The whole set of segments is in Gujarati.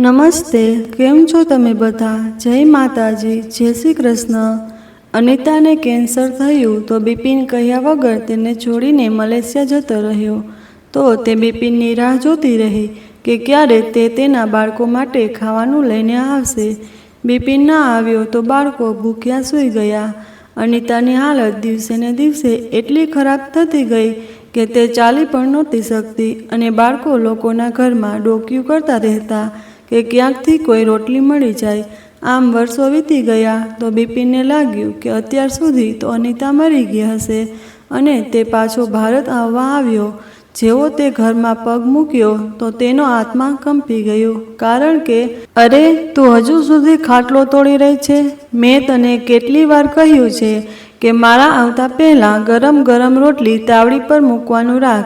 નમસ્તે, કેમ છો તમે બધા? જય માતાજી, જય શ્રી કૃષ્ણ. અનિતાને કેન્સર થયું તો બિપિન કહ્યા વગર તેને છોડીને મલેશિયા જતો રહ્યો. તો તે બિપિનની રાહ જોતી રહી કે ક્યારે તે તેના બાળકો માટે ખાવાનું લઈને આવશે. બિપિન ના આવ્યો તો બાળકો ભૂખ્યા સૂઈ ગયા. અનિતાની હાલત દિવસે ને દિવસે એટલી ખરાબ થતી ગઈ કે તે ચાલી પણ નહોતી શકતી અને બાળકો લોકોના ઘરમાં ડોક્યું કરતા રહેતા. કે ક્યાંકથી કોઈ રોટલી મળી જાય. આમ વર્ષો વીતી ગયા તો બિપિનને લાગ્યું કે અત્યાર સુધી તો અનિતા મરી ગઈ હશે અને તે પાછો ભારત આવવા આવ્યો. જેવો તે ઘરમાં પગ મૂક્યો તો તેનો આત્મા કંપી ગયો. કારણ કે, અરે, તું હજુ સુધી ખાટલો તોડી રહી છે? મેં તને કેટલી વાર કહ્યું છે કે મારા આવતા પહેલાં ગરમ ગરમ રોટલી તાવડી પર મૂકવાનું રાખ.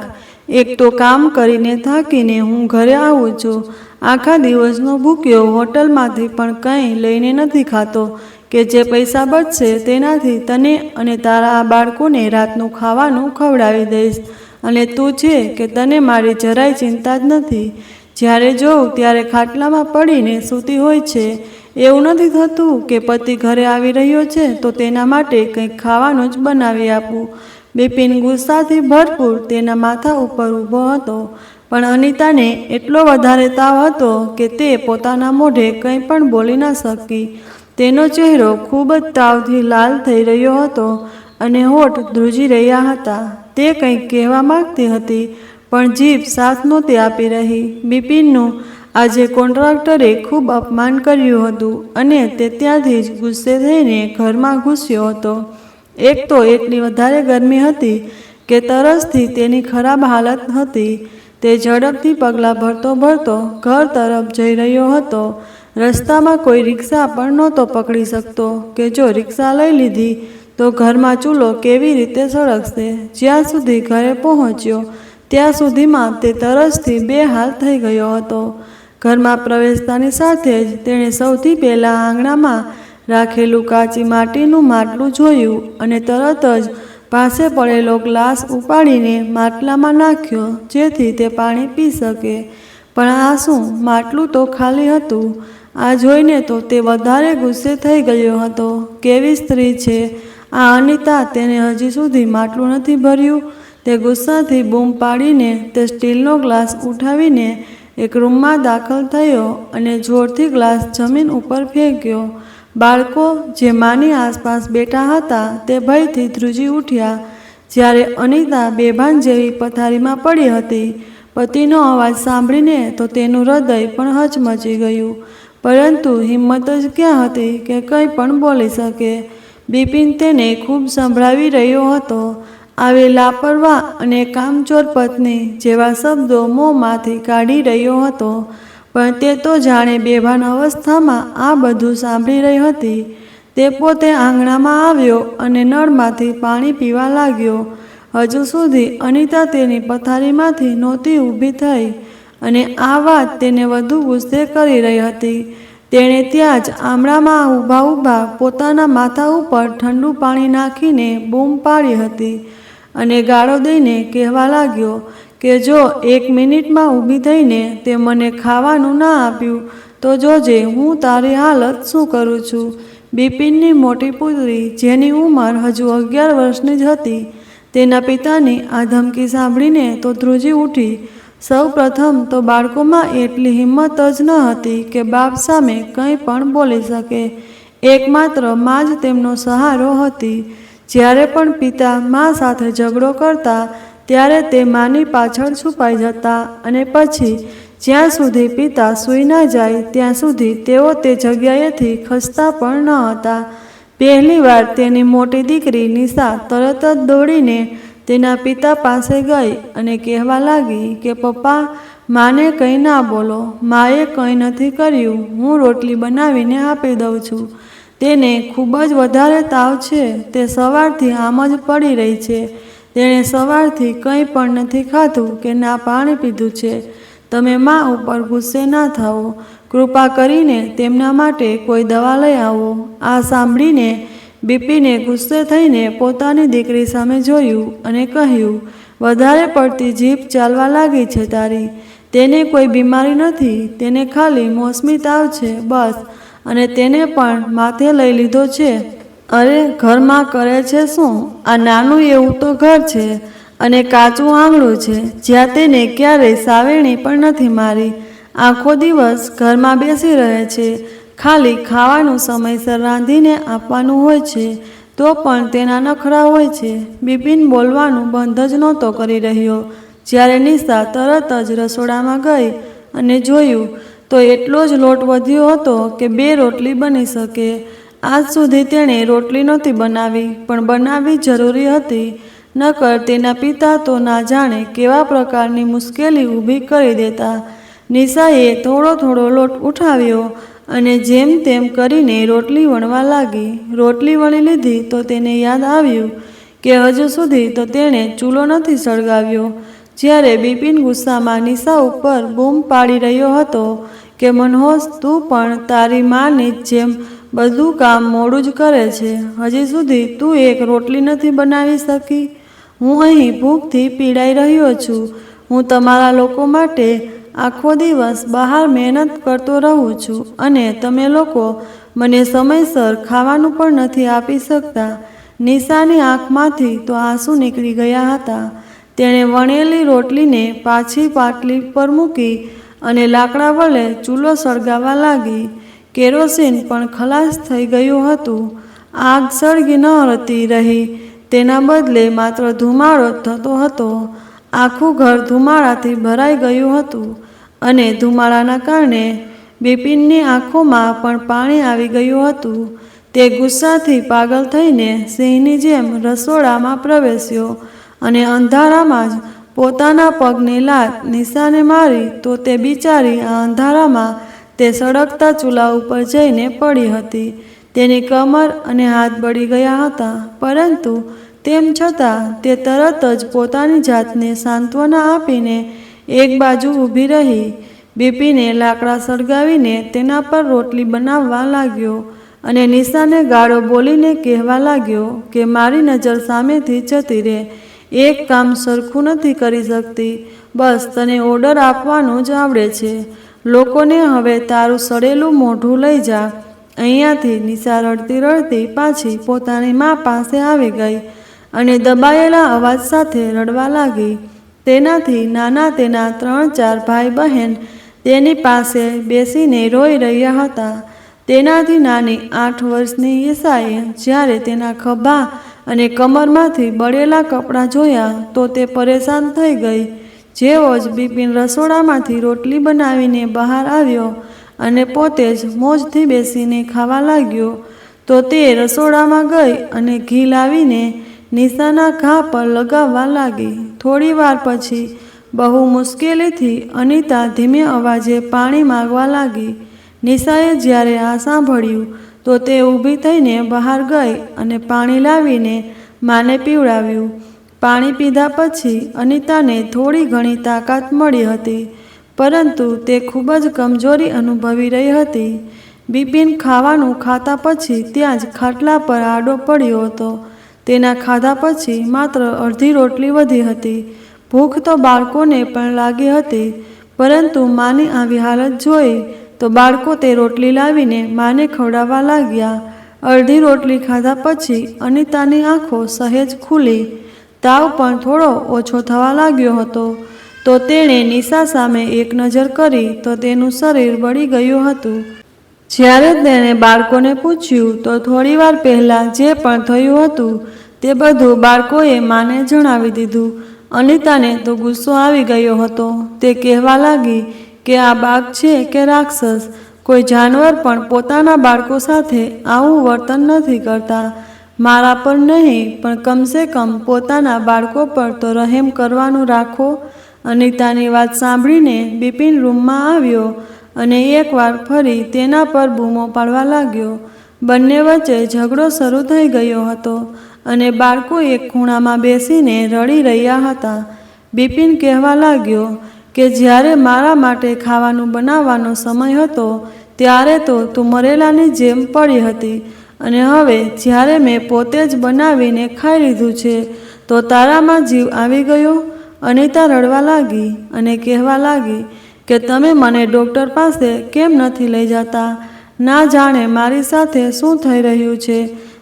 એક તો કામ કરીને થાકીને હું ઘરે આવું છું. આખા દિવસનો ભૂક્યો હોટલમાંથી પણ કંઈ લઈને નથી ખાતો કે જે પૈસા બચશે તેનાથી તને અને તારા આ બાળકોને રાતનું ખાવાનું ખવડાવી દઈશ. અને તું છે કે તને મારી જરાય ચિંતા જ નથી. જ્યારે જોઉં ત્યારે ખાટલામાં પડીને સૂતી હોય છે. એવું નથી થતું કે પતિ ઘરે આવી રહ્યો છે તો તેના માટે કંઈક ખાવાનું જ બનાવી આપું. બિપિન ગુસ્સાથી ભરપૂર તેના માથા ઉપર ઊભો હતો. પણ અનિતાને એટલો વધારે તાવ હતો કે તે પોતાના મોઢે કંઈ પણ બોલી ન શકી. તેનો ચહેરો ખૂબ જ તાવથી લાલ થઈ રહ્યો હતો અને હોઠ ધ્રુજી રહ્યા હતા. તે કંઈક કહેવા માગતી હતી, પણ જીભ સાથ નહોતી આપી રહી. બિપિનનું આજે કોન્ટ્રાક્ટરે ખૂબ અપમાન કર્યું હતું અને તે ત્યાંથી જ ગુસ્સે થઈને ઘરમાં ઘૂસ્યો હતો. એક તો એટલી વધારે ગરમી હતી કે તરસથી તેની ખરાબ હાલત હતી. તે ઝડપથી પગલાં ભરતો ભરતો ઘર તરફ જઈ રહ્યો હતો. રસ્તામાં કોઈ રિક્ષા પણ નહોતો પકડી શકતો કે જો રિક્ષા લઈ લીધી તો ઘરમાં ચૂલો કેવી રીતે સળગશે? જ્યાં સુધી ઘરે પહોંચ્યો, ત્યાં સુધીમાં તે તરસથી બે હાલ થઈ ગયો હતો. ઘરમાં પ્રવેશતાની સાથે જ તેણે સૌથી પહેલાં આંગણામાં રાખેલું કાચી માટીનું માટલું જોયું અને તરત જ પાસે પડેલો ગ્લાસ ઉપાડીને માટલામાં નાખ્યો, જેથી તે પાણી પી શકે. પણ આ શું? માટલું તો ખાલી હતું. આ જોઈને તો તે વધારે ગુસ્સે થઈ ગયો હતો. કેવી સ્ત્રી છે? આ અનિતા તેને હજી સુધી માટલું નથી ભર્યું. તે ગુસ્સાથી બૂમ પાડીને તે સ્ટીલનો ગ્લાસ ઉઠાવીને એક રૂમમાં દાખલ થયો અને જોરથી ગ્લાસ જમીન ઉપર ફેંક્યો. બાળકો જે માની આસપાસ બેઠા હતા તે ભયથી ધ્રુજી ઉઠ્યા. જ્યારે અનિતા બેભાન જેવી પથારીમાં પડી હતી, પતિનો અવાજ સાંભળીને તો તેનું હૃદય પણ હચમચી ગયું. પરંતુ હિંમત જ ક્યાં હતી કે કંઈ પણ બોલી શકે? બિપિન તેને ખૂબ સંભળાવી રહ્યો હતો. આવી લાપરવા અને કામચોર પત્ની જેવા શબ્દો મોંમાંથી કાઢી રહ્યો હતો. પણ તે તો જાણે બેભાન અવસ્થામાં આ બધું સાંભળી રહી હતી. તે પોતે આંગણામાં આવ્યો અને નળમાંથી પાણી પીવા લાગ્યો. હજુ સુધી અનિતા તેની પથારીમાંથી નહોતી ઊભી થઈ અને આ વાત તેને વધુ ગુસ્સે કરી રહી હતી. તેણે ત્યાં જ આમળામાં ઊભા ઊભા પોતાના માથા ઉપર ઠંડુ પાણી નાખીને બૂમ પાડી હતી અને ગાળો દઈને કહેવા લાગ્યો કે જો એક મિનિટમાં ઊભી થઈને તે મને ખાવાનું ના આપ્યું, તો જોજે હું તારી હાલત શું કરું છું? બિપિનની મોટી પુત્રી, જેની ઉંમર હજુ અગિયાર વર્ષની જ હતી, તેના પિતાની આ ધમકી સાંભળીને તો ધ્રુજી ઉઠી. સૌ પ્રથમ તો બાળકોમાં એટલી હિંમત જ ન હતી કે બાપ સામે કંઈ પણ બોલી શકે. એકમાત્ર મા જ તેમનો સહારો હતી. જ્યારે પણ પિતા મા સાથે ઝઘડો કરતા ત્યારે તે માની પાછળ છુપાઈ જતા અને પછી જ્યાં સુધી પિતા સૂઈ ના જાય ત્યાં સુધી તેઓ તે જગ્યાએથી ખસતા પણ ન હતા. પહેલીવાર તેની મોટી દીકરી નિશા તરત જ દોડીને તેના પિતા પાસે ગઈ અને કહેવા લાગી કે, પપ્પા, માને કંઈ ના બોલો. માએ કંઈ નથી કર્યું. હું રોટલી બનાવીને આપી દઉં છું. તેને ખૂબ જ વધારે તાવ છે. તે સવારથી આમ જ પડી રહી છે. તેણે સવારથી કંઈ પણ નથી ખાધું કે ના પાણી પીધું છે. તમે મા ઉપર ગુસ્સે ના થાઓ. કૃપા કરીને તેમના માટે કોઈ દવા લઈ આવો. આ સાંભળીને બીપીને ગુસ્સે થઈને પોતાની દીકરી સામે જોયું અને કહ્યું, વધારે પડતી જીભ ચાલવા લાગી છે તારી. તેને કોઈ બીમારી નથી. તેને ખાલી મોસમી તાવ છે, બસ. અને તેને પણ માથે લઈ લીધો છે. અરે, ઘરમાં કરે છે શું? આ નાનું એવું તો ઘર છે અને કાચું આંગણું છે, જ્યાં તેને ક્યારેય સાવેણી પણ નથી મારી. આખો દિવસ ઘરમાં બેસી રહે છે, ખાલી ખાવાનું સમયસર રાંધીને આપવાનું હોય છે, તો પણ તેના નખરા હોય છે. બિપિન બોલવાનું બંધ જ નહોતો કરી રહ્યો. જ્યારે નિશા તરત જ રસોડામાં ગઈ અને જોયું, તો એટલો જ લોટ વધ્યો હતો કે બે રોટલી બની શકે. આજ સુધી તેણે રોટલી નહોતી બનાવી, પણ બનાવવી જરૂરી હતી. નકર તેના પિતા તો ના જાણે કેવા પ્રકારની મુશ્કેલી ઊભી કરી દેતા. નિશાએ થોડો થોડો લોટ ઉઠાવ્યો અને જેમ તેમ કરીને રોટલી વણવા લાગી. રોટલી વણી લીધી તો તેને યાદ આવ્યું કે હજુ સુધી તો તેણે ચૂલો નથી સળગાવ્યો. જ્યારે બિપિન ગુસ્સામાં નિશા ઉપર બૂમ પાડી રહ્યો હતો કે મનહોશ તું પણ તારી માની જેમ બધું કામ મોડું જ કરે છે. હજી સુધી તું એક રોટલી નથી બનાવી શકી. હું અહીં ભૂખથી પીડાઈ રહ્યો છું. હું તમારા લોકો માટે આખો દિવસ બહાર મહેનત કરતો રહું છું અને તમે લોકો મને સમયસર ખાવાનું પણ નથી આપી શકતા. નિશાની આંખમાંથી તો આંસુ નીકળી ગયા હતા. તેણે વણેલી રોટલીને પાછી પાટલી પર મૂકી અને લાકડા વડે ચૂલો સળગાવવા લાગી. કેરોસીન પણ ખલાસ થઈ ગયું હતું. આગ સળગી ન હતી રહી. તેના બદલે માત્ર ધુમાડો જ થતો હતો. આખું ઘર ધુમાડાથી ભરાઈ ગયું હતું અને ધુમાડાના કારણે બિપિનની આંખોમાં પણ પાણી આવી ગયું હતું. તે ગુસ્સાથી પાગલ થઈને સિંહની જેમ રસોડામાં પ્રવેશ્યો અને અંધારામાં જ પોતાના પગની લાત નિશાને મારી તો તે બિચારી આ અંધારામાં તે સળગતા ચૂલા ઉપર જઈને પડી હતી. તેની કમર અને હાથ બળી ગયા હતા, પરંતુ તેમ છતાં તે તરત જ પોતાની જાતને સાંત્વના આપીને એક બાજુ ઊભી રહી. બીપીને લાકડા સળગાવીને તેના પર રોટલી બનાવવા લાગ્યો અને નિશાને ગાળો બોલીને કહેવા લાગ્યો કે મારી નજર સામેથી જતી રહે. એક કામ સરખું નથી કરી શકતી. બસ તને ઓર્ડર આપવાનું જ આવડે છે. લોકોને હવે તારું સડેલું મોઢું લઈ જા. અહીંયાથી નિશા રડતી રડતી પાછી પોતાની મા પાસે આવી ગઈ અને દબાયેલા અવાજ સાથે રડવા લાગી. તેનાથી નાના તેના ત્રણ ચાર ભાઈ બહેન તેની પાસે બેસીને રોઈ રહ્યા હતા. તેનાથી નાની આઠ વર્ષની ઈશાએ જ્યારે તેના ખભા અને કમરમાંથી બળેલા કપડાં જોયા તો તે પરેશાન થઈ ગઈ. જેવો જ બિપિન રસોડામાંથી રોટલી બનાવીને બહાર આવ્યો અને પોતે જ મોજથી બેસીને ખાવા લાગ્યો, તો તે રસોડામાં ગઈ અને ઘી લાવીને નિશાના ઘા પર લગાવવા લાગી. થોડી વાર પછી બહુ મુશ્કેલીથી અનિતા ધીમે અવાજે પાણી માંગવા લાગી. નિશાએ જ્યારે આ સાંભળ્યું, તો તે ઊભી થઈને બહાર ગઈ અને પાણી લાવીને માને પીવડાવ્યું. પાણી પીધા પછી અનિતાને થોડી ઘણી તાકાત મળી હતી, પરંતુ તે ખૂબ જ કમજોરી અનુભવી રહી હતી. બિપિન ખાવાનું ખાતા પછી ત્યાં જ ખાટલા પર આડો પડ્યો હતો. તેના ખાધા પછી માત્ર અડધી રોટલી વધી હતી. ભૂખ તો બાળકોને પણ લાગી હતી, પરંતુ માની આવી હાલત જોઈ તો બાળકો તે રોટલી લાવીને માને ખવડાવવા લાગ્યા. અડધી રોટલી ખાધા પછી અનિતાની આંખો સહેજ ખુલી. તાવ પણ થોડો ઓછો થવા લાગ્યો હતો. તો તેણે નિશા સામે એક નજર કરી તો તેનું શરીર બળી ગયું હતું. જ્યારે તેણે બાળકોને પૂછ્યું, તો થોડીવાર પહેલાં જે પણ થયું હતું, તે બધું બાળકોએ માને જણાવી દીધું. અનિતાને તો ગુસ્સો આવી ગયો હતો. તે કહેવા લાગી કે આ બાઘ છે કે રાક્ષસ? કોઈ જાનવર પણ પોતાના બાળકો સાથે આવું વર્તન નથી કરતા. મારા પર નહીં, પણ કમસે કમ પોતાના બાળકો પર તો રહેમ કરવાનું રાખો. અનિતાની વાત સાંભળીને બિપિન રૂમમાં આવ્યો અને એકવાર ફરી તેના પર બૂમો પાડવા લાગ્યો. બંને વચ્ચે ઝઘડો શરૂ થઈ ગયો હતો અને બાળકો એક ખૂણામાં બેસીને રડી રહ્યા હતા. બિપિન કહેવા લાગ્યો કે જ્યારે મારા માટે ખાવાનું બનાવવાનો સમય હતો, ત્યારે તો તું મરેલાની જેમ પડી હતી. અને હવે જ્યારે મેં પોતે જ બનાવીને ખાઈ લીધું છે, તો તારામાં જીવ આવી ગયો અનિતા રડવા લાગી અને કહેવા લાગી કે તમે મને ડૉક્ટર પાસે કેમ નથી લઈ જતા? ના જાણે મારી સાથે શું થઈ રહ્યું છે.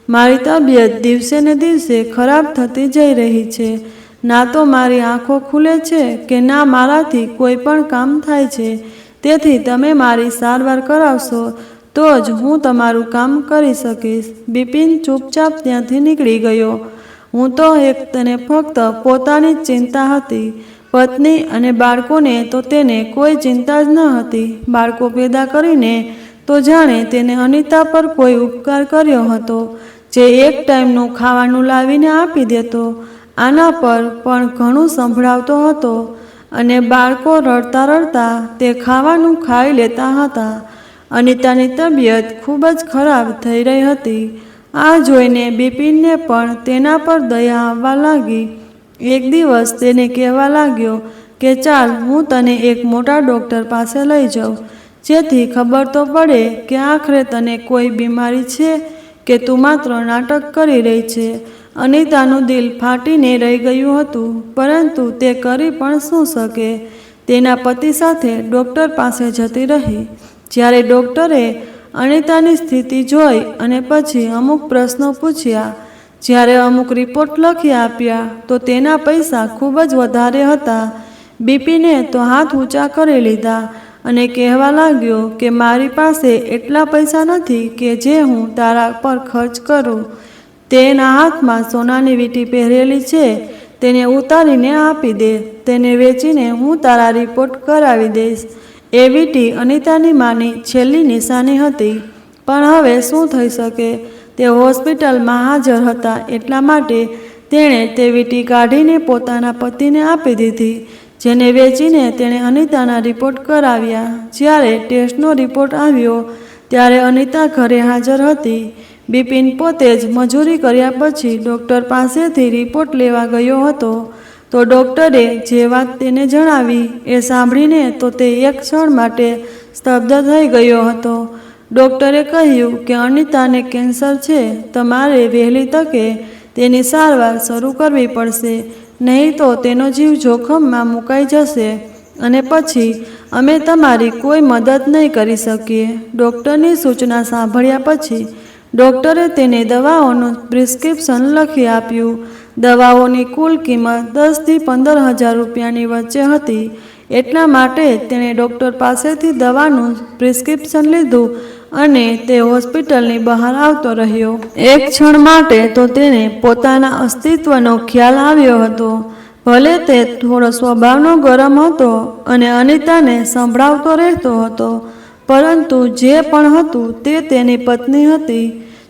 મારી તબિયત દિવસે ને દિવસે ખરાબ થતી જઈ રહી છે. ના તો મારી આંખો ખુલે છે કે ના મારાથી કોઈ પણ કામ થાય છે. તેથી તમે મારી સારવાર કરાવશો તો જ હું તમારું કામ કરી શકીશ. બિપિન ચૂપચાપ ત્યાંથી નીકળી ગયો. હું તો એક તેને ફક્ત પોતાની જ ચિંતા હતી. પત્ની અને બાળકોને તો તેને કોઈ ચિંતા જ ન હતી. બાળકો પેદા કરીને તો જાણે તેને અનિતા પર કોઈ ઉપકાર કર્યો હતો, જે એક ટાઈમનું ખાવાનું લાવીને આપી દેતો. આના પર પણ ઘણું સંભળાવતો હતો અને બાળકો રડતા રડતા તે ખાવાનું ખાઈ લેતા હતા. અનિતાની તબિયત ખૂબ જ ખરાબ થઈ રહી હતી. આ જોઈને બિપિનને પણ તેના પર દયા આવવા લાગી. એક દિવસ તેને કહેવા લાગ્યો કે, ચાલ, હું તને એક મોટા ડૉક્ટર પાસે લઈ જાઉં. જેથી ખબર તો પડે કે આખરે તને કોઈ બીમારી છે કે તું માત્ર નાટક કરી રહી છે. અનિતાનું દિલ ફાટીને રહી ગયું હતું, પરંતુ તે કરી પણ શું શકે? તેના પતિ સાથે ડૉક્ટર પાસે જતી રહી. જ્યારે ડૉક્ટરે અનિતાની સ્થિતિ જોઈ અને પછી અમુક પ્રશ્નો પૂછ્યા, જ્યારે અમુક રિપોર્ટ લખી આપ્યા, તો તેના પૈસા ખૂબ જ વધારે હતા. બીપીને તો હાથ ઊંચા કરી લીધા અને કહેવા લાગ્યો કે મારી પાસે એટલા પૈસા નથી કે જે હું તારા પર ખર્ચ કરું. તેના હાથમાં સોનાની વીંટી પહેરેલી છે, તેને ઉતારીને આપી દે, તેને વેચીને હું તારા રિપોર્ટ કરાવી દઈશ. એ વીંટી અનિતાની માની છેલ્લી નિશાની હતી. પણ હવે શું થઈ શકે? તે હોસ્પિટલમાં હાજર હતા એટલા માટે તેણે તે વીટી કાઢીને પોતાના પતિને આપી દીધી, જેને વેચીને તેણે અનિતાના રિપોર્ટ કરાવ્યા. જ્યારે ટેસ્ટનો રિપોર્ટ આવ્યો, ત્યારે અનિતા ઘરે હાજર હતી. બિપિન પોતે જ મજૂરી કર્યા પછી ડૉક્ટર પાસેથી રિપોર્ટ લેવા ગયો હતો. તો ડૉક્ટરે જે વાત તેને જણાવી એ સાંભળીને તો તે એક ક્ષણ માટે સ્તબ્ધ થઈ ગયો હતો. ડૉક્ટરે કહ્યું કે અનિતાને કેન્સર છે, તમારે વહેલી તકે તેની સારવાર શરૂ કરવી પડશે, નહીં તો તેનો જીવ જોખમમાં મુકાઈ જશે અને પછી અમે તમારી કોઈ મદદ નહીં કરી શકીએ. ડૉક્ટરની સૂચના સાંભળ્યા પછી ડૉક્ટરે તેને દવાઓનું પ્રિસ્ક્રિપ્શન લખી આપ્યું. દવાઓની કુલ કિંમત દસથી પંદર હજાર રૂપિયાની વચ્ચે હતી. એટલા માટે તેણે ડૉક્ટર પાસેથી દવાનું પ્રિસ્ક્રિપ્શન લીધું અને તે હોસ્પિટલની બહાર આવતો રહ્યો. એક ક્ષણ માટે તો તેને પોતાના અસ્તિત્વનો ખ્યાલ આવ્યો હતો. ભલે તે થોડો સ્વભાવનો ગરમ હતો અને અનિતાને સંભળાવતો રહેતો હતો, પરંતુ જે પણ હતું તે તેની પત્ની હતી.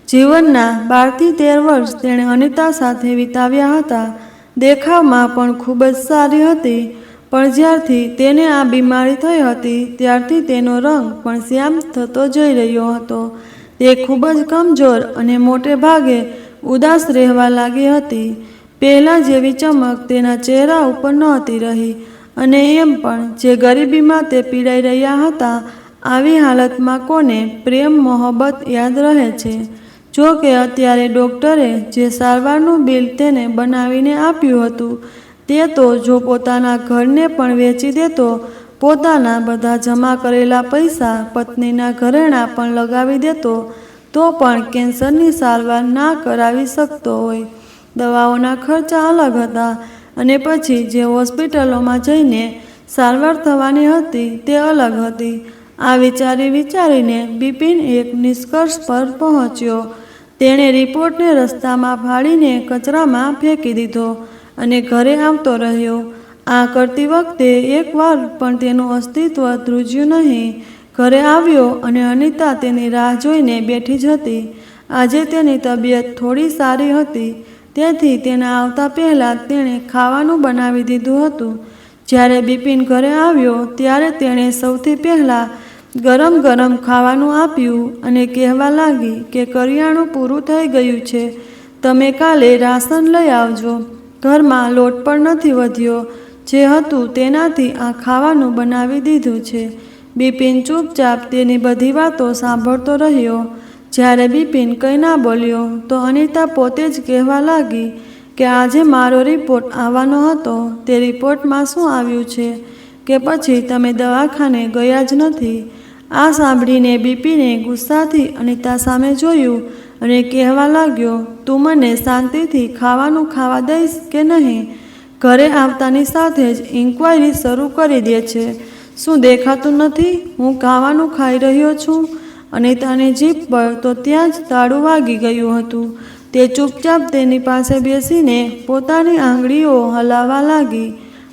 જીવનના બારથી તેર વર્ષ તેણે અનિતા સાથે વિતાવ્યા હતા. દેખાવમાં પણ ખૂબ જ સારી હતી, પણ જ્યારથી તેને આ બીમારી થઈ હતી, ત્યારથી તેનો રંગ પણ શ્યામ થતો જઈ રહ્યો હતો. તે ખૂબ જ કમજોર અને મોટે ભાગે ઉદાસ રહેવા લાગી હતી. પહેલાં જેવી ચમક તેના ચહેરા ઉપર નહોતી રહી અને એમ પણ જે ગરીબીમાં તે પીડાઈ રહ્યા હતા, આવી હાલતમાં કોને પ્રેમ, મોહબ્બત યાદ રહે છે? જો કે અત્યારે ડૉક્ટરે જે સારવારનું બિલ તેને બનાવીને આપ્યું હતું, તે તો જો પોતાના ઘરને પણ વેચી દેતો, પોતાના બધા જમા કરેલા પૈસા પત્નીના ઘરેણાં પણ લગાવી દેતો, તો પણ કેન્સરની સારવાર ના કરાવી શકતો હોય. દવાઓના ખર્ચા અલગ હતા અને પછી જે હોસ્પિટલોમાં જઈને સારવાર થવાની હતી તે અલગ હતી. આ વિચારી વિચારીને બિપિન એક નિષ્કર્ષ પર પહોંચ્યો. તેણે રિપોર્ટને રસ્તામાં ફાડીને કચરામાં ફેંકી દીધો અને ઘરે આવતો રહ્યો. આ કરતી વખતે એકવાર પણ તેનું અસ્તિત્વ ધ્રુજ્યું નહીં. ઘરે આવ્યો અને અનિતા તેની રાહ જોઈને બેઠી જ હતી. આજે તેની તબિયત થોડી સારી હતી. તેથી તેના આવતા પહેલાં તેણે ખાવાનું બનાવી દીધું હતું. જ્યારે બિપિન ઘરે આવ્યો, ત્યારે તેણે સૌથી પહેલાં ગરમ ગરમ ખાવાનું આપ્યું અને કહેવા લાગી કે કરિયાણું પૂરું થઈ ગયું છે, તમે કાલે રાશન લઈ આવજો. ઘરમાં લોટ પણ નથી વધ્યો, જે હતું તેનાથી આ ખાવાનું બનાવી દીધું છે. બિપિન ચૂપચાપ તેની બધી વાતો સાંભળતો રહ્યો. જ્યારે બિપિન કંઈ ના બોલ્યો, તો અનિતા પોતે જ કહેવા લાગી કે આજે મારો રિપોર્ટ આવવાનો હતો, તે રિપોર્ટમાં શું આવ્યું છે? કે પછી તમે દવાખાને ગયા જ નથી? આ સાંભળીને બીપીને ગુસ્સાથી અનિતા સામે જોયું અને કહેવા લાગ્યો, તું મને શાંતિથી ખાવાનું ખાવા દઈશ કે નહીં? ઘરે આવતાની સાથે જ ઇન્ક્વાયરી શરૂ કરી દે છે. શું દેખાતું નથી? હું ખાવાનું ખાઈ રહ્યો છું. અનિતાની જીભ પર તો ત્યાં જ તાળું વાગી ગયું હતું. તે ચૂપચાપ તેની પાસે બેસીને પોતાની આંગળીઓ હલાવવા લાગી.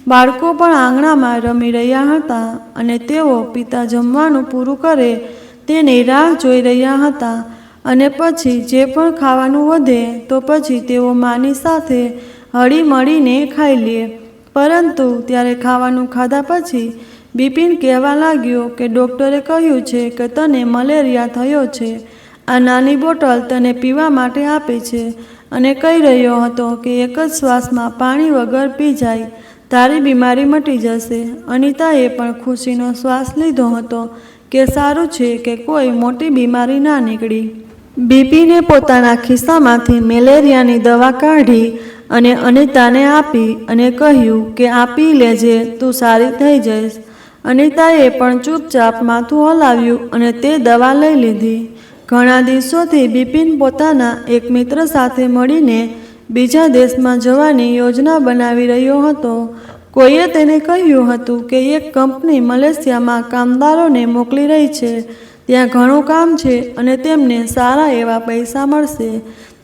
બાળકો પણ આંગણામાં રમી રહ્યા હતા અને તેઓ પિતા જમવાનું પૂરું કરે તેની રાહ જોઈ રહ્યા હતા અને પછી જે પણ ખાવાનું વધે તો પછી તેઓ માની સાથે હળી મળીને ખાઈ લે. પરંતુ ત્યારે ખાવાનું ખાધા પછી બિપિન કહેવા લાગ્યો કે ડૉક્ટરે કહ્યું છે કે તને મલેરિયા થયો છે. આ નાની બોટલ તને પીવા માટે આપે છે અને કહી રહ્યો હતો કે એક જ શ્વાસમાં પાણી વગર પી જાય. તારી બીમારી મટી જશે. અનિતાએ પણ ખુશીનો શ્વાસ લીધો હતો કે સારું છે કે કોઈ મોટી બીમારી ના નીકળી. બીપીને પોતાના ખિસ્સામાંથી મેલેરિયાની દવા કાઢી અને અનિતાને આપી અને કહ્યું કે આ પી લેજે, તું સારી થઈ જઈશ. અનિતાએ પણ ચૂપચાપ માથું હલાવ્યું અને તે દવા લઈ લીધી. ઘણા દિવસોથી બિપિન પોતાના એક મિત્ર સાથે મળીને બીજા દેશમાં જવાની યોજના બનાવી રહ્યો હતો. કોઈએ તેને કહ્યું હતું કે એક કંપની મલેશિયામાં કામદારોને મોકલી રહી છે. ત્યાં ઘણું કામ છે અને તેમને સારા એવા પૈસા મળશે.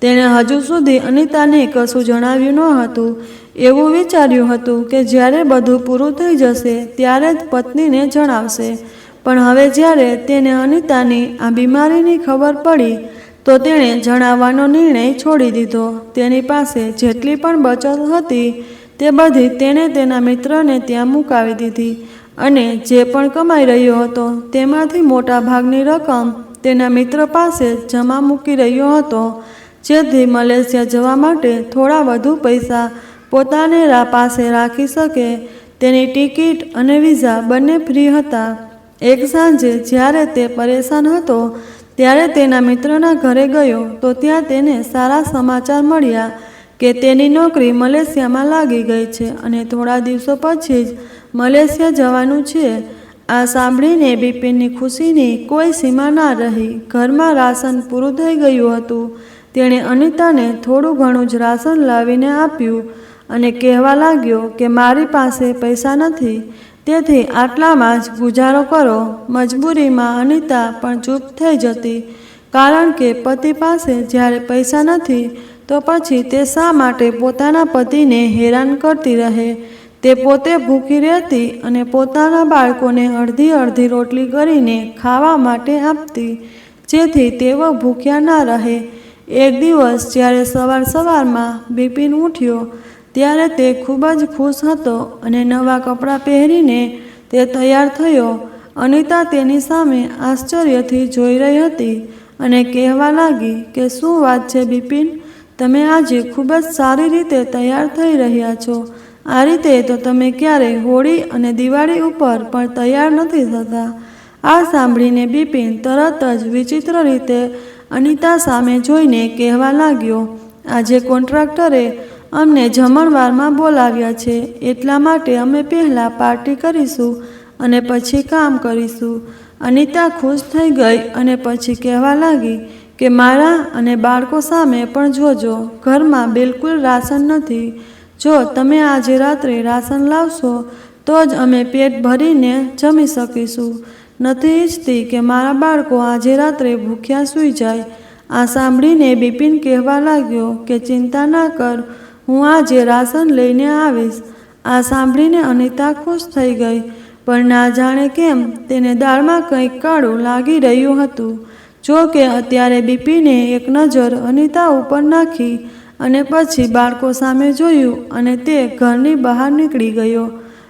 તેણે હજુ સુધી અનિતાને કશું જણાવ્યું ન હતું. એવું વિચાર્યું હતું કે જ્યારે બધું પૂરું થઈ જશે ત્યારે જ પત્નીને જણાવશે. પણ હવે જ્યારે તેને અનિતાની આ બીમારીની ખબર પડી તો તેણે જણાવવાનો નિર્ણય છોડી દીધો. તેની પાસે જેટલી પણ બચત હતી, તે બધી તેણે તેના મિત્રને ત્યાં મુકાવી દીધી અને જે પણ કમાઈ રહ્યો હતો, તેમાંથી મોટા ભાગની રકમ તેના મિત્ર પાસે જમા મૂકી રહ્યો હતો, જેથી મલેશિયા જવા માટે થોડા વધુ પૈસા પોતાને પાસે રાખી શકે. તેની ટિકિટ અને વિઝા બંને ફ્રી હતા. એક સાંજે જ્યારે તે પરેશાન હતો ત્યારે તેના મિત્રના ઘરે ગયો તો ત્યાં તેને સારા સમાચાર મળ્યા કે તેની નોકરી મલેશિયામાં લાગી ગઈ છે અને થોડા દિવસો પછી જ મલેશિયા જવાનું છે. આ સાંભળીને બિપિનની ખુશીની કોઈ સીમા ના રહી. ઘરમાં રાશન પૂરું થઈ ગયું હતું. તેણે અનિતાને થોડું ઘણું જ રાશન લાવીને આપ્યું અને કહેવા લાગ્યો કે મારી પાસે પૈસા નથી. તેથી આટલામાં જ ગુજારો કરો. મજબૂરીમાં અનિતા પણ ચૂપ થઈ જતી. કારણ કે પતિ પાસે જ્યારે પૈસા નથી, તો પછી તે શા માટે પોતાના પતિને હેરાન કરતી રહે? તે પોતે ભૂખી રહેતી અને પોતાના બાળકોને અડધી અડધી રોટલી કરીને ખાવા માટે આપતી. જેથી તેઓ ભૂખ્યા ના રહે. એક દિવસ જ્યારે સવાર સવારમાં બિપિન ઉઠ્યો ત્યારે તે ખૂબ જ ખુશ હતો અને નવા કપડાં પહેરીને તે તૈયાર થયો. અનિતા તેની સામે આશ્ચર્યથી જોઈ રહી હતી અને કહેવા લાગી કે, શું વાત છે બિપિન? તમે આજે ખૂબ જ સારી રીતે તૈયાર થઈ રહ્યા છો. આ રીતે તો તમે ક્યારેય હોળી અને દિવાળી ઉપર પણ તૈયાર નથી થતા. આ સાંભળીને બિપિન તરત જ વિચિત્ર રીતે અનિતા સામે જોઈને કહેવા લાગ્યો, આજે કોન્ટ્રાક્ટરે અમને જમણવારમાં બોલાવ્યા છે. એટલા માટે અમે પહેલાં પાર્ટી કરીશું અને પછી કામ કરીશું. અનિતા ખુશ થઈ ગઈ અને પછી કહેવા લાગી કે મારા અને બાળકો સામે પણ જોજો. ઘરમાં બિલકુલ રાશન નથી. જો તમે આજે રાત્રે રાશન લાવશો, તો જ અમે પેટ ભરીને જમી શકીશું. નથી ઈચ્છતી કે મારા બાળકો આજે રાત્રે ભૂખ્યા સૂઈ જાય. આ સાંભળીને બિપિન કહેવા લાગ્યો કે ચિંતા ના કર હું આજે રાશન લઈને આવીશ. આ સાંભળીને અનિતા ખુશ થઈ ગઈ, પણ ના જાણે કેમ તેને દાળમાં કંઈક કાળું લાગી રહ્યું હતું. જો કે અત્યારે બીપીને એક નજર અનિતા ઉપર નાખી અને પછી બાળકો સામે જોયું અને તે ઘરની બહાર નીકળી ગયો.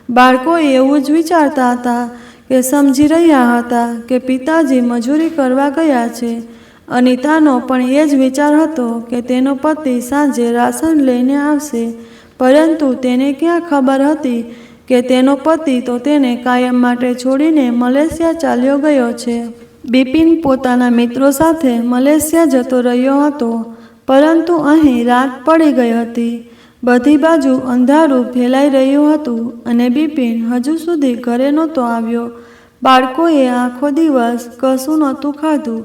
બાળકો એવું જ વિચારતા હતા કે સમજી રહ્યા હતા કે પિતાજી મજૂરી કરવા ગયા છે. અનિતાનો પણ એ જ વિચાર હતો કે તેનો પતિ સાંજે રાશન લઈને આવશે. પરંતુ તેને ક્યાં ખબર હતી કે તેનો પતિ તો તેને કાયમ માટે છોડીને મલેશિયા ચાલ્યો ગયો છે. બિપિન પોતાના મિત્રો સાથે મલેશિયા જતો રહ્યો હતો, પરંતુ અહીં રાત પડી ગઈ હતી. બધી બાજુ અંધારું ફેલાઈ રહ્યું હતું અને બિપિન હજુ સુધી ઘરે નહોતો આવ્યો. બાળકોએ આખો દિવસ કશું નહોતું ખાધું.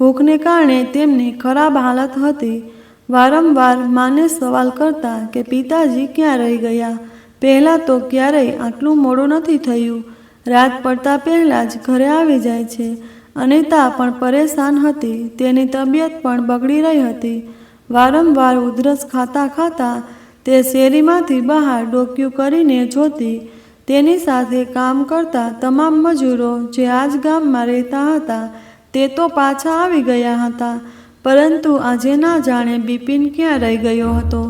ભૂખને કારણે તેમની ખરાબ હાલત હતી. વારંવાર માને સવાલ કરતા કે, પિતાજી ક્યાં રહી ગયા? પહેલાં તો ક્યારેય આટલું મોડું નથી થયું. રાત પડતા પહેલાં જ ઘરે આવી જાય છે. અનિતા પણ પરેશાન હતી. તેની તબિયત પણ બગડી રહી હતી. વારંવાર ઉધરસ ખાતા ખાતા તે શેરીમાંથી બહાર ડોક્યું કરીને જોતી. તેની સાથે કામ કરતા તમામ મજૂરો જે આજ ગામમાં રહેતા હતા તે તો પાછા આવી ગયા હતા. પરંતુ આજે ના જાણે બિપિન ક્યાં રહી ગયો હતો.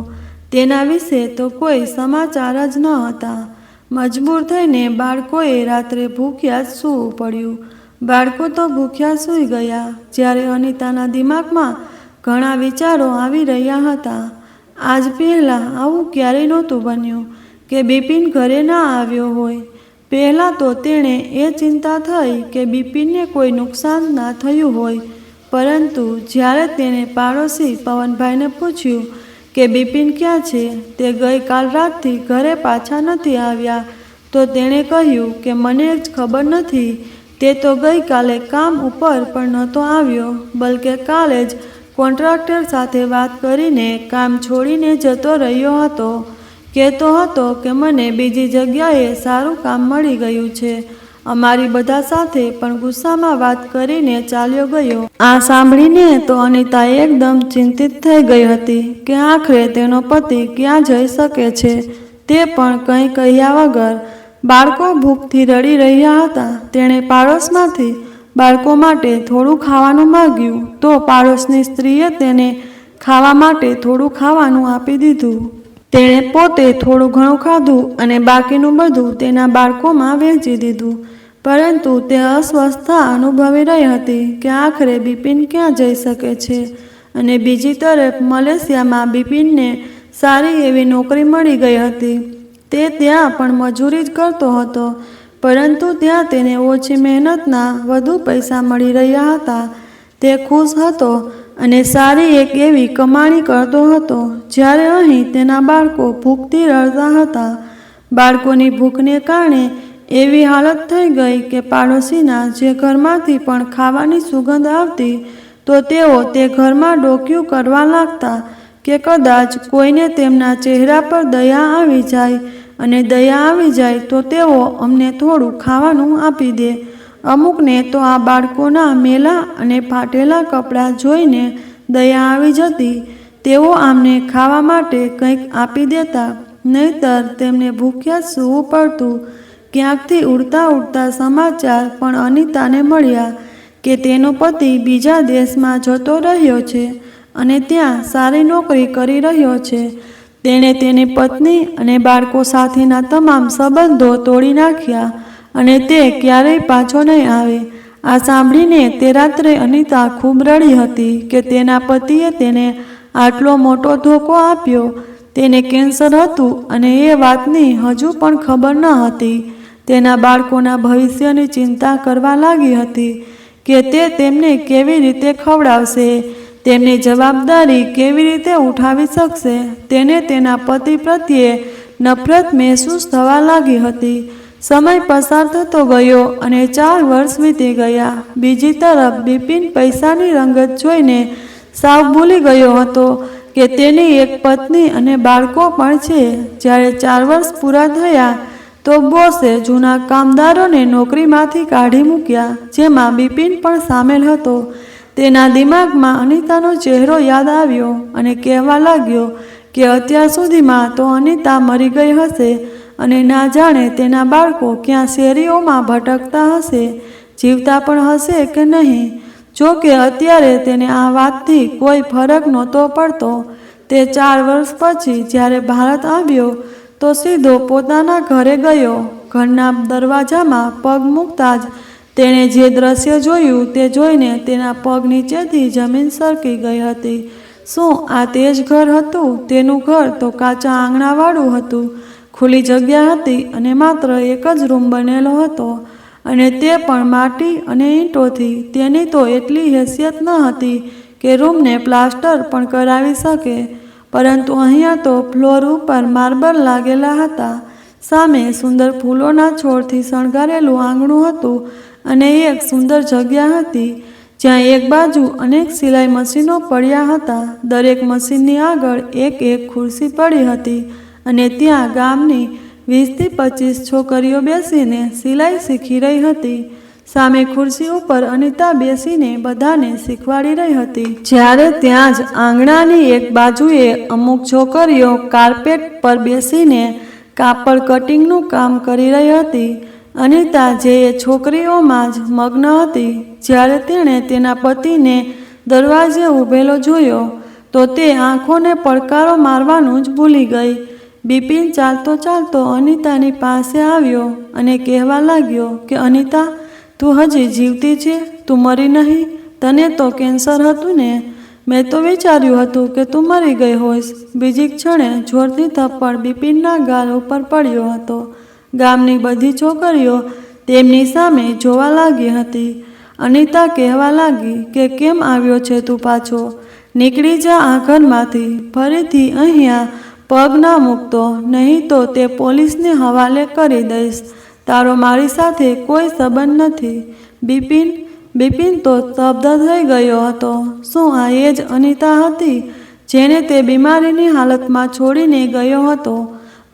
તેના વિશે તો કોઈ સમાચાર જ ન હતા. મજબૂર થઈને બાળકોએ રાત્રે ભૂખ્યા સૂવું પડ્યું. બાળકો તો ભૂખ્યા સૂઈ ગયા, જ્યારે અનિતાના દિમાગમાં ઘણા વિચારો આવી રહ્યા હતા. આજ પહેલાં આવું ક્યારેય નહોતું બન્યું કે બિપિન ઘરે ના આવ્યો હોય. પહેલાં તો તેણે એ ચિંતા થઈ કે બિપિનને કોઈ નુકસાન ના થયું હોય. પરંતુ જ્યારે તેણે પાડોશી પવનભાઈને પૂછ્યું કે બિપિન ક્યાં છે, તે ગઈકાલ રાતથી ઘરે પાછા નથી આવ્યા, તો તેણે કહ્યું કે મને જ ખબર નથી. તે તો ગઈકાલે કામ ઉપર પણ નહોતો આવ્યો, બલકે કાલે જ કોન્ટ્રાક્ટર સાથે વાત કરીને કામ છોડીને જતો રહ્યો હતો. કહેતો હતો કે મને બીજી જગ્યાએ સારું કામ મળી ગયું છે. અમારી બધા સાથે પણ ગુસ્સામાં વાત કરીને ચાલ્યો ગયો. આ સાંભળીને તો અનિતા એકદમ ચિંતિત થઈ ગઈ હતી કે આખરે તેનો પતિ ક્યાં જઈ શકે છે તે પણ કંઈ કહ્યા વગર બાળકો ભૂખથી રડી રહ્યા હતા. તેણે પાડોશમાંથી બાળકો માટે થોડું ખાવાનું માગ્યું તો પાડોશની સ્ત્રીએ તેને ખાવા માટે થોડું ખાવાનું આપી દીધું. તેણે પોતે થોડું ઘણું ખાધું અને બાકીનું બધું તેના બાળકોમાં વહેંચી દીધું. પરંતુ તે અસ્વસ્થતા અનુભવી રહી હતી કે આખરે બિપિન ક્યાં જઈ શકે છે અને બીજી તરફ મલેશિયામાં બિપિનને સારી એવી નોકરી મળી ગઈ હતી. તે ત્યાં પણ મજૂરી જ કરતો હતો, પરંતુ ત્યાં તેને ઓછી મહેનતના વધુ પૈસા મળી રહ્યા હતા. તે ખુશ હતો અને સારી એક એવી કમાણી કરતો હતો, જ્યારે અહીં તેના બાળકો ભૂખથી રડતા હતા. બાળકોની ભૂખને કારણે એવી હાલત થઈ ગઈ કે પાડોશીના જે ઘરમાંથી પણ ખાવાની સુગંધ આવતી, તો તેઓ તે ઘરમાં ડોક્યું કરવા લાગતા કે કદાચ કોઈને તેમના ચહેરા પર દયા આવી જાય અને દયા આવી જાય તો તેઓ અમને થોડું ખાવાનું આપી દે. અમુકને તો આ બાળકોના મેલા અને ફાટેલા કપડાં જોઈને દયા આવી જતી. તેઓ આમને ખાવા માટે કંઈક આપી દેતા, નહીતર તેમને ભૂખ્યા સૂવું પડતું. ક્યાંકથી ઉડતા ઉડતા સમાચાર પણ અનિતાને મળ્યા કે તેનો પતિ બીજા દેશમાં જતો રહ્યો છે અને ત્યાં સારી નોકરી કરી રહ્યો છે. તેણે તેની પત્ની અને બાળકો સાથેના તમામ સંબંધો તોડી નાખ્યા. અને તે ક્યારેય પાછો નહીં આવે. આ સાંભળીને તે રાત્રે અનિતા ખૂબ રડી હતી કે તેના પતિએ તેને આટલો મોટો ધોકો આપ્યો. તેને કેન્સર હતું અને એ વાતની હજુ પણ ખબર ન હતી. તેના બાળકોના ભવિષ્યની ચિંતા કરવા લાગી હતી કે તે તેમને કેવી રીતે ખવડાવશે, તેમની જવાબદારી કેવી રીતે ઉઠાવી શકશે. તેને તેના પતિ પ્રત્યે નફરત મહેસૂસ થવા લાગી હતી. સમય પસાર થતો ગયો અને ચાર વર્ષ વીતી ગયા. બીજી તરફ બિપિન પૈસાની રંગત જોઈને સાવ ભૂલી ગયો હતો કે તેની એક પત્ની અને બાળકો પણ છે. જ્યારે ચાર વર્ષ પૂરા થયા તો બોસે જૂના કામદારોને નોકરીમાંથી કાઢી મૂક્યા, જેમાં બિપિન પણ સામેલ હતો. તેના દિમાગમાં અનિતાનો ચહેરો યાદ આવ્યો અને કહેવા લાગ્યો કે અત્યાર સુધીમાં તો અનિતા મરી ગઈ હશે. અને ના જાણે તેના બાળકો ક્યાં શેરીઓમાં ભટકતા હશે, જીવતા પણ હશે કે નહીં? જો કે અત્યારે તેને આ વાતથી કોઈ ફરક નહોતો પડતો. તે ચાર વર્ષ પછી જ્યારે ભારત આવ્યો, તો સીધો પોતાના ઘરે ગયો. ઘરના દરવાજામાં પગ મૂકતા જ તેણે જે દ્રશ્ય જોયું તે જોઈને તેના પગ નીચેથી જમીન સરકી ગઈ હતી. શું આ તે જ ઘર હતું? તેનું ઘર તો કાચા આંગણાવાળું હતું. ખુલ્લી જગ્યા હતી અને માત્ર એક જ રૂમ બનેલો હતો અને તે પણ માટી અને ઈંટોથી. તેની તો એટલી હેસિયત ન હતી કે રૂમને પ્લાસ્ટર પણ કરાવી શકે, પરંતુ અહીંયા તો ફ્લોર ઉપર માર્બલ લાગેલા હતા. સામે સુંદર ફૂલોના છોડથી શણગારેલું આંગણું હતું અને એક સુંદર જગ્યા હતી, જ્યાં એક બાજુ અનેક સિલાઈ મશીનો પડ્યા હતા. દરેક મશીનની આગળ એક એક ખુરશી પડી હતી અને ત્યાં ગામની વીસથી પચીસ છોકરીઓ બેસીને સિલાઈ શીખી રહી હતી. સામે ખુરશી ઉપર અનિતા બેસીને બધાને શીખવાડી રહી હતી. જ્યારે ત્યાં જ આંગણાની એક બાજુએ અમુક છોકરીઓ કાર્પેટ પર બેસીને કાપડ કટિંગનું કામ કરી રહી હતી. અનિતા જે એ છોકરીઓમાં જ મગ્ન હતી. જ્યારે તેણે તેના પતિને દરવાજે ઊભેલો જોયો, તો તે આંખોને પડકારો મારવાનું જ ભૂલી ગઈ. બિપિન ચાલતો ચાલતો અનિતાની પાસે આવ્યો અને કહેવા લાગ્યો કે, અનિતા, તું હજી જીવતી છે? તું મરી નહીં? તને તો કેન્સર હતું ને? મેં તો વિચાર્યું હતું કે તું મરી ગઈ હોઈશ. બીજી ક્ષણે જોરથી થપ્પડ બિપિનના ગાલ ઉપર પડ્યો હતો. ગામની બધી છોકરીઓ તેમની સામે જોવા લાગી હતી. અનિતા કહેવા લાગી કે, કેમ આવ્યો છે તું પાછો? નીકળી જા આ ઘરમાંથી. ફરીથી અહીંયા પગ ના મૂકતો, નહીં તો તે પોલીસને હવાલે કરી દઈશ. તારો મારી સાથે કોઈ સંબંધ નથી. બિપિન બિપિન તો શબ્દ થઈ ગયો હતો. શું આ એ જ અનિતા હતી જેને તે બીમારીની હાલતમાં છોડીને ગયો હતો?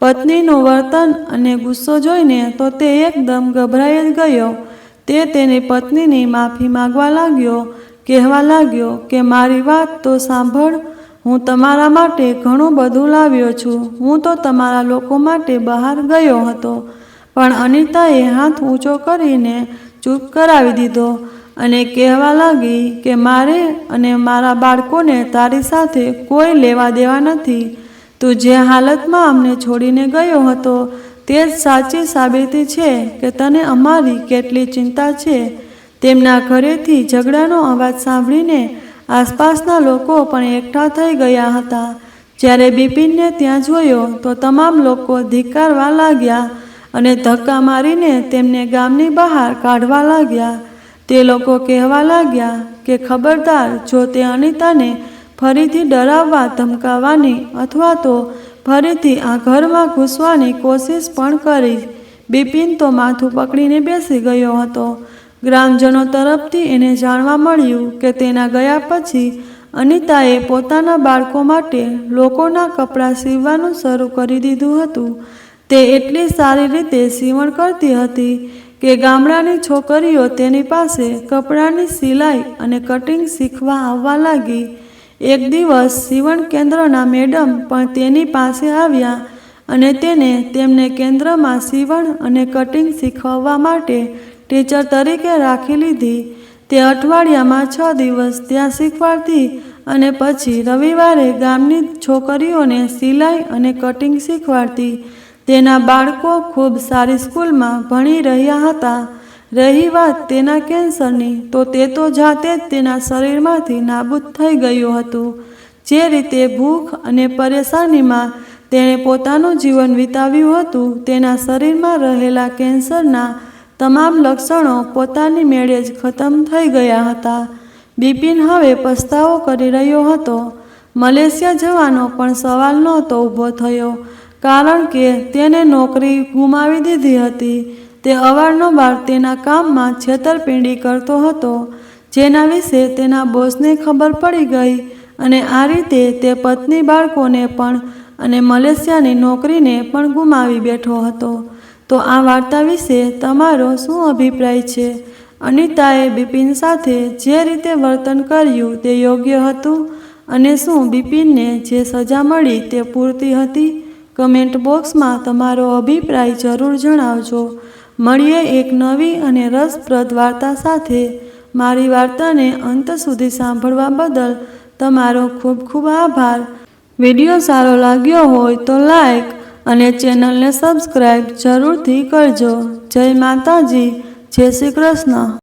પત્નીનું વર્તન અને ગુસ્સો જોઈને તો તે એકદમ ગભરાઈ જ ગયો. તે તેની પત્નીની માફી માગવા લાગ્યો, કહેવા લાગ્યો કે મારી વાત તો સાંભળ હું તમારા માટે ઘણું બધું લાવ્યો છું. હું તો તમારા લોકો માટે બહાર ગયો હતો. પણ અનિતાએ હાથ ઊંચો કરીને ચૂપ કરાવી દીધો અને કહેવા લાગી કે મારે અને મારા બાળકોને તારી સાથે કોઈ લેવા દેવા નથી. તું જે હાલતમાં અમને છોડીને ગયો હતો તે જ સાચી સાબિતી છે કે તને અમારી કેટલી ચિંતા છે. તેમના ઘરેથી ઝઘડાનો અવાજ સાંભળીને આસપાસના લોકો પણ એકઠા થઈ ગયા હતા. જ્યારે બિપિનને ત્યાં જોયો તો તમામ લોકો ધિક્કારવા લાગ્યા અને ધક્કા મારીને તેમને ગામની બહાર કાઢવા લાગ્યા. તે લોકો કહેવા લાગ્યા કે, ખબરદાર, જો તે અનિતાને ફરીથી ડરાવવા ધમકાવવાની અથવા તો ફરીથી આ ઘરમાં ઘૂસવાની કોશિશ પણ કરી. બિપિન તો માથું પકડીને બેસી ગયો હતો. ગ્રામજનો તરફથી એને જાણવા મળ્યું કે તેના ગયા પછી અનિતાએ પોતાના બાળકો માટે લોકોના કપડાં સીવવાનું શરૂ કરી દીધું હતું. તે એટલી સારી રીતે સીવણ કરતી હતી કે ગામડાની છોકરીઓ તેની પાસે કપડાની સિલાઈ અને કટિંગ શીખવા આવવા લાગી. એક દિવસ સીવણ કેન્દ્રના મેડમ પણ તેની પાસે આવ્યા અને તેને તેમને કેન્દ્રમાં સીવણ અને કટિંગ શીખવવા માટે ટીચર તરીકે રાખી લીધી. તે અઠવાડિયામાં છ દિવસ ત્યાં શીખવાડતી અને પછી રવિવારે ગામની છોકરીઓને સિલાઈ અને કટિંગ શીખવાડતી. તેના બાળકો ખૂબ સારી સ્કૂલમાં ભણી રહ્યા હતા. રહી વાત તેના કેન્સરની, તો તે તો જાતે જ તેના શરીરમાંથી નાબૂદ થઈ ગયું હતું. જે રીતે ભૂખ અને પરેશાનીમાં તેણે પોતાનું જીવન વિતાવ્યું હતું, તેના શરીરમાં રહેલા કેન્સરના તમામ લક્ષણો પોતાની મેળે જ ખતમ થઈ ગયા હતા. બિપિન હવે પસ્તાવો કરી રહ્યો હતો. મલેશિયા જવાનો પણ સવાલ નહોતો ઊભો થયો, કારણ કે તેને નોકરી ગુમાવી દીધી હતી. તે અવારનવાર તેના કામમાં છેતરપિંડી કરતો હતો, જેના વિશે તેના બોસને ખબર પડી ગઈ અને આ રીતે તે પત્ની બાળકોને પણ અને મલેશિયાની નોકરીને પણ ગુમાવી બેઠો હતો. તો આ વાર્તા વિશે તમારો શું અભિપ્રાય છે? અનિતાએ બિપિન સાથે જે રીતે વર્તન કર્યું તે યોગ્ય હતું અને શું બિપિનને જે સજા મળી તે પૂરતી હતી? કમેન્ટ બોક્સમાં તમારો અભિપ્રાય જરૂર જણાવજો. મળીએ એક નવી અને રસપ્રદ વાર્તા સાથે. મારી વાર્તાને અંત સુધી સાંભળવા બદલ તમારો ખૂબ ખૂબ આભાર. વીડિયો સારો લાગ્યો હોય તો લાઈક અને ચેનલને સબસ્ક્રાઈબ જરૂરથી કરજો. જય માતાજી. જય શ્રી કૃષ્ણ.